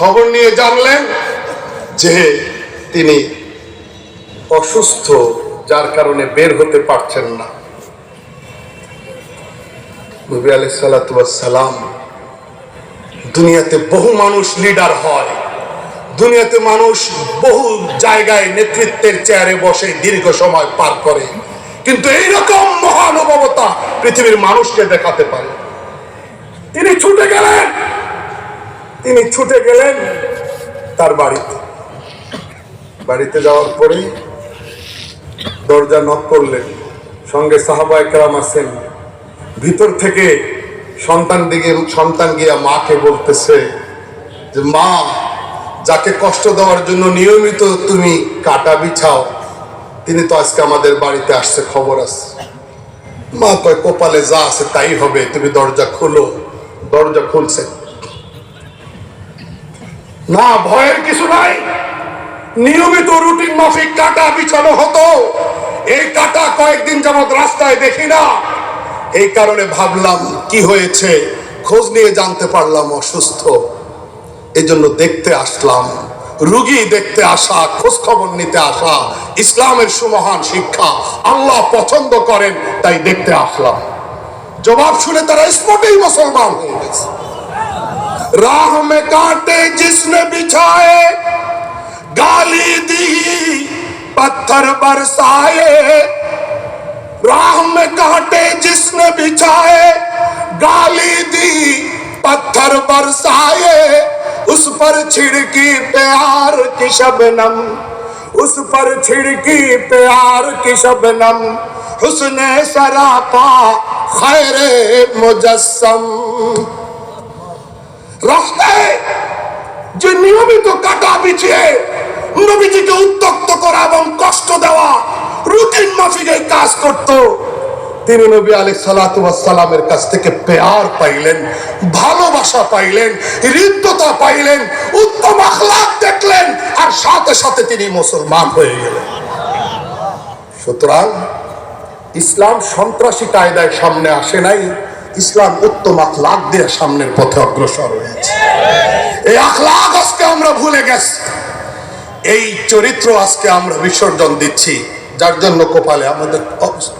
খবর নিয়ে জানলেন যে তিনি অসুস্থ, যার কারণে বের হতে পারছেন না। নবী আলাই সালাম দুনিয়াতে বহু মানুষ লিডার হয়। দুনিয়াতে মানুষ বহু জায়গায় নেতৃত্বের চেয়ারে বসে দীর্ঘ সময় পার করে। কিন্তু এইরকম মহানুভবতা পৃথিবীর মানুষকে দেখাতে পারে। তিনি ছুটে গেলেন। তিনি ছুটে গেলেন তার বাড়িতে। বাড়িতে যাওয়ার পরে দরজা নক করলেন। সঙ্গে সাহাবা একরাম আছেন। ভিতর থেকে সন্তান দিকে, সন্তান গিয়া মাকে বলতেছে যে, মা, যাকে কষ্ট দেওয়ার জন্য নিয়মিত তুমি কাটা বিছাও, তিনি তো আজকে আমাদের বাড়িতে আসছে, খবর আছে। মা কয়, কপালে যা আছে তাই হবে, তুমি দরজা খোলো। দরজা খুলছে। না, ভয়ের কিছু নাই। নিয়মিত রুটিন মাফিক কাটা বিছানো হতো। এই কাটা কয়েকদিন যাবৎ রাস্তায় দেখি না। এই কারণে ভাবলাম, কি হয়েছে? খোঁজ নিয়ে জানতে পারলাম অসুস্থ। এই জন্য দেখতে আসলাম। রুগী দেখতে আসা খোঁজ খবর নিতে আসা, ইসলামের সুমহান শিক্ষা। আল্লাহ পছন্দ করেন, তাই দেখতে আসলাম। জবাব শুনে তারা স্পটেই মুসলমান হয়ে গেছে। राह में कांटे जिसने बिछाए, गाली दी, पत्थर बरसाए। राह में कांटे जिसने बिछाए, गाली दी, पत्थर बरसाए। उस पर छिड़की प्यार की शबनम, उस पर छिड़की प्यार की शबनम। हुस्ने सरापा खैर मुजस्सम রাস্তায় যে নিয়মিত কাটা বিছিয়ে নবীজিকে উত্তক্ত করা এবং কষ্ট দেওয়া রুটিন মাফিক এই কাজ করত, তিনি নবী আলী সালামের কাছ থেকে পেয়ার পাইলেন, ভালোবাসা পাইলেন, হৃদ্যতা পাইলেন, উত্তম আখলাক দেখলেন, আর সাথে সাথে তিনি মুসলমান হয়ে গেলেন। সুতরাং ইসলাম সন্ত্রাসী কায়দায় সামনে আসে নাই ইসলাম উত্তম আখলাখ দিয়ে সামনের পথে অগ্রসর হয়েছে। এই আখলাখ আজকে আমরা ভুলে গেছি। এই চরিত্র আজকে আমরা বিসর্জন দিচ্ছি। যার জন্য কপালে আমাদের অবস্থা